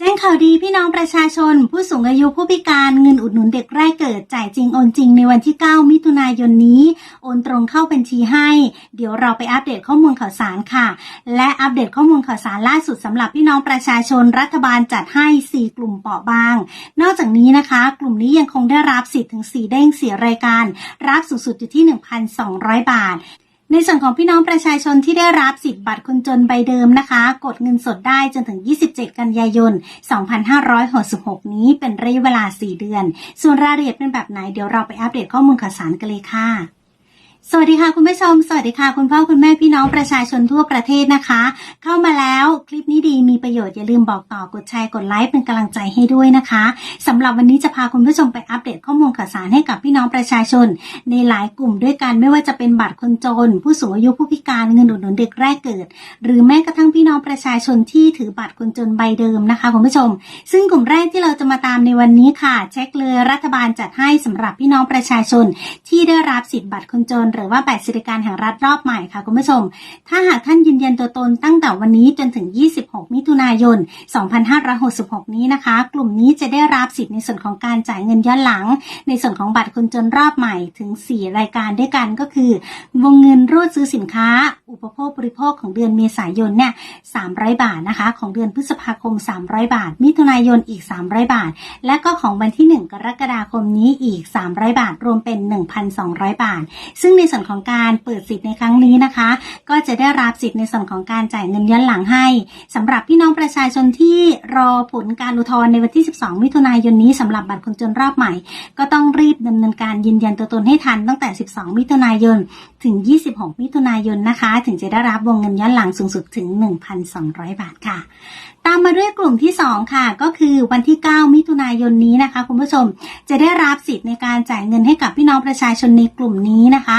แจ้งข่าวดีพี่น้องประชาชน ผู้สูงอายุผู้พิการเงินอุดหนุนเด็กแรกเกิดจ่ายจริงโอนจริงในวันที่ 9 มิถุนายนนี้ โอนตรงเข้าบัญชีให้ เดี๋ยวเราไปอัปเดตข้อมูลข่าวสารค่ะ และอัปเดตข้อมูลข่าวสารล่าสุดสำหรับพี่น้องประชาชนรัฐบาลจัดให้ 4 กลุ่มเปราะบาง นอกจากนี้นะคะ กลุ่มนี้ยังคงได้รับสิทธิ์ถึง 4 เด้ง4รายการ รับสูงสุดอยู่ที่ 1,200 บาท ในส่วนของพี่น้องประชาชนที่ได้รับสิทธิ์บัตรคนจนใบเดิมนะคะ กดเงินสดได้จนถึง 27 กันยายน 2566 นี้เป็นระยะเวลา 4 เดือน ส่วนรายละเอียดเป็นแบบไหนเดี๋ยวเราไปอัปเดตข้อมูลข่าวสารกันเลยค่ะ สวัสดีค่ะคุณผู้ชม สวัสดีค่ะคุณพ่อคุณแม่พี่น้องประชาชนทั่วประเทศนะคะ เข้ามาแล้วคลิปนี้ดีมีประโยชน์อย่าลืมบอกต่อกดแชร์กดไลค์เป็นกำลังใจให้ด้วยนะคะสำหรับวันนี้จะพาคุณผู้ชมไปอัปเดตข้อมูลข่าวสารให้กับพี่น้องประชาชน ในหลายกลุ่มด้วยกันไม่ว่าจะเป็นบัตรคนจน ผู้สูงอายุผู้พิการเงินอุดหนุนเด็กแรกเกิด หรือแม้กระทั่งพี่น้องประชาชนที่ถือบัตรคนจนใบเดิมนะคะคุณผู้ชม ซึ่งกลุ่มแรกที่เราจะมาตามในวันนี้ค่ะ เช็คเลยรัฐบาลจัดให้สำหรับพี่น้องประชาชนที่ได้รับสิทธิ์บัตรคนจนหรือว่าบัตรสวัสดิการแห่งรัฐรอบใหม่ค่ะคุณผู้ชม ถ้าหากท่านยืนยันตัวตนตั้งแต่วันนี้จนถึง 26 มิถุนายน 2566 นี้นะคะ กลุ่มนี้จะได้รับสิทธิ์ในส่วนของการจ่ายเงินย้อนหลัง ในส่วนของบัตรคนจนรอบใหม่ถึง 4 รายการด้วยกันก็คือ วงเงินรูดซื้อสินค้า อุปโภคบริโภคของเดือนเมษายนเนี่ย 300 บาทนะคะ ของเดือนพฤษภาคม 300 บาท มิถุนายนอีก 300 บาท และก็ของวันที่ 1 กรกฎาคมนี้อีก 300 บาท รวมเป็น 1,200 บาท ซึ่งในส่วนของการเปิดสิทธิ์ในครั้งนี้นะคะ ก็จะได้รับสิทธิ์ในส่วนของการจ่ายเงินย้อนหลังให้สำหรับพี่น้องประชาชนที่รอผลการอุทธรณ์ในวันที่ 12 มิถุนายนนี้สำหรับบัตรคนจนรอบใหม่ ก็ต้องรีบดำเนินการยืนยันตัวตนให้ทันตั้งแต่ 12 มิถุนายน ถึง 26 มิถุนายนนะคะ ถึงจะได้รับวงเงินย้อนหลังสูงสุดถึง 1,200 บาทค่ะ ตามมาด้วยกลุ่มที่ 2 ค่ะ ก็คือวันที่ 9 มิถุนายนนี้นะคะ คุณผู้ชมจะได้รับสิทธิ์ในการจ่ายเงินให้กับพี่น้องประชาชนในกลุ่มนี้นะคะ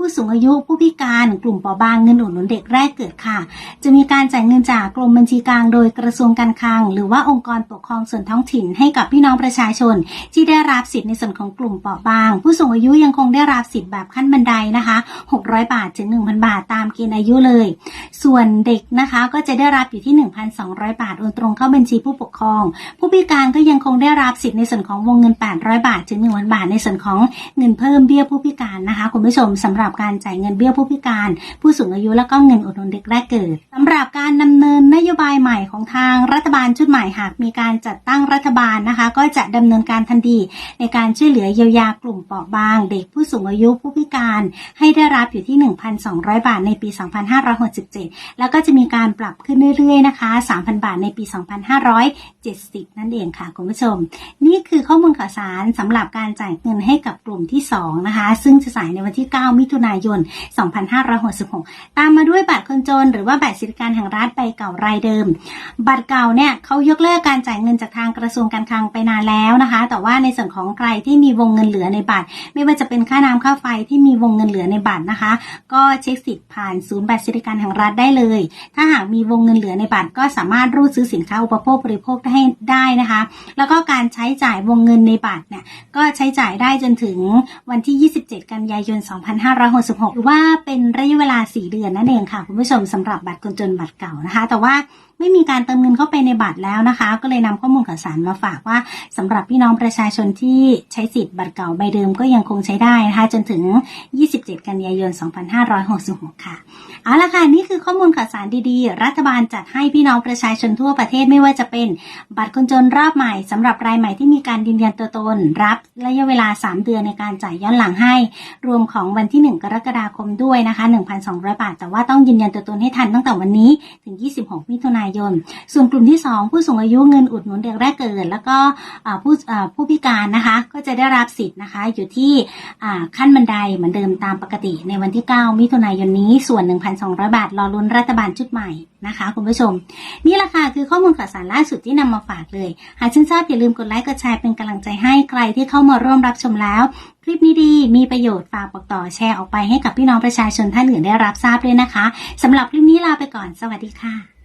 ผู้สูงอายุผู้พิการกลุ่มเปราะบางเงินอุดหนุนเด็กแรกเกิดค่ะ จะมีการจ่ายเงินจากกรมบัญชีกลางโดยกระทรวงการคลัง หรือว่าองค์กรปกครองส่วนท้องถิ่นให้กับพี่น้องประชาชน ที่ได้รับสิทธิ์ในส่วนของกลุ่มเปราะบาง ผู้สูงอายุยังคงได้รับสิทธิ์แบบขั้นบันไดนะคะ 600 บาทถึง 1,000 บาทตามเกณฑ์อายุเลย ส่วนเด็กนะคะก็จะได้รับอยู่ที่ 1,200 บาทโอนตรงเข้าบัญชีผู้ปกครอง ผู้พิการก็ยังคงได้รับสิทธิ์ในส่วนของวงเงิน 800 บาทถึง1,000บาทในส่วนของเงินเพิ่มเบี้ยผู้พิการนะคะคุณผู้ชมสำหรับการจ่ายเงินเบี้ยผู้พิการ ผู้สูงอายุแล้วก็เงินอุดหนุนเด็กแรกเกิดสำหรับการดำเนินนโยบายใหม่ของทางรัฐบาลชุดใหม่หากมีการจัดตั้งรัฐบาลนะคะ ก็จะดำเนินการทันทีในการช่วยเหลือเยียวยากลุ่มเปราะบาง เด็กผู้สูงอายุผู้พิการ ให้ได้รับอยู่ที่ 1,200 บาทในปี 2567 แล้วก็จะมีการปรับขึ้นเรื่อยๆนะคะ 3,000 บาทในปี 2570 นั่นเองค่ะคุณผู้ชม นี่คือข้อมูลข่าวสารสำหรับการจ่ายเงินให้กับกลุ่มที่ 2 นะคะ ซึ่งจะจ่ายในวันที่ 9 มิถุนายน 2566 ตามมาด้วยบัตรคนจน หรือว่าบัตรสิทธิการแห่งรัฐใบเก่ารายเดิม บัตรเก่าเนี่ยเขายกเลิกการจ่ายเงินจากทางกระทรวงการคลังไปนานแล้วนะคะ แต่ว่าในส่วนของใครที่มีวงเงินเหลือในบัตร ไม่ว่าจะเป็นค่าน้ำค่าไฟที่มีวงเงินเหลือในบัตรนะคะ ก็เช็คสิทธิ์ผ่านศูนย์บัตรสวัสดิการแห่งรัฐได้เลย ถ้าหากมีวงเงินเหลือในบัตรก็สามารถรูดซื้อสินค้าอุปโภคบริโภคได้ได้นะคะ แล้วก็การใช้จ่ายวงเงินในบัตรเนี่ยก็ใช้จ่ายได้จนถึงวันที่ 27 กันยายน 2 5 2566หรือว่าเป็นระยะเวลา 4 เดือนนั่นเองค่ะ คุณผู้ชมสำหรับบัตรคนจนบัตรเก่านะคะ แต่ว่าไม่มีการเติมเงินเข้าไปในบัตรแล้วนะคะ ก็เลยนำข้อมูลข่าวสารมาฝากว่าสำหรับพี่น้องประชาชนที่ใช้สิทธิ์บัตรเก่าใบเดิมก็ยังคงใช้ได้นะคะ จนถึง 27 กันยายน 2566 ค่ะ เอาละค่ะ นี่คือข้อมูลข่าวสารดีๆ รัฐบาลจัดให้พี่น้องประชาชนทั่วประเทศไม่ว่าจะเป็นบัตรคนจนรอบใหม่สำหรับรายใหม่ที่มีการยืนยันตัวตน รับระยะเวลา 3 เดือนในการจ่ายย้อนหลังให้ รวมของวันที่1 กรกฎาคมด้วยนะคะ 1,200 บาท แต่ว่าต้องยืนยันตัวตนให้ทันตั้งแต่วันนี้ถึง 26 มิถุนายน ส่วนกลุ่มที่ 2 ผู้สูงอายุเงินอุดหนุนเด็กแรกเกิด แล้วก็ผู้ผู้พิการนะคะ ก็จะได้รับสิทธิ์นะคะ อยู่ที่ขั้นบันไดเหมือนเดิมตามปกติในวันที่ 9 มิถุนายนนี้ส่วน 1,200 บาทรอลุ้นรัฐบาลชุดใหม่นะคะคุณผู้ชม นี่แหละค่ะคือข้อมูลข่าวสารล่าสุดที่นำมาฝากเลย หากชื่นชอบอย่าลืมกดไลค์กดแชร์เป็นกำลังใจให้ใครที่เข้ามาร่วมรับชมแล้ว คลิปนี้ดีมีประโยชน์ฝากบอกต่อแชร์ออกไปให้กับพี่น้องประชาชนท่านอื่นได้รับทราบด้วยนะคะสำหรับคลิปนี้ลาไปก่อนสวัสดีค่ะ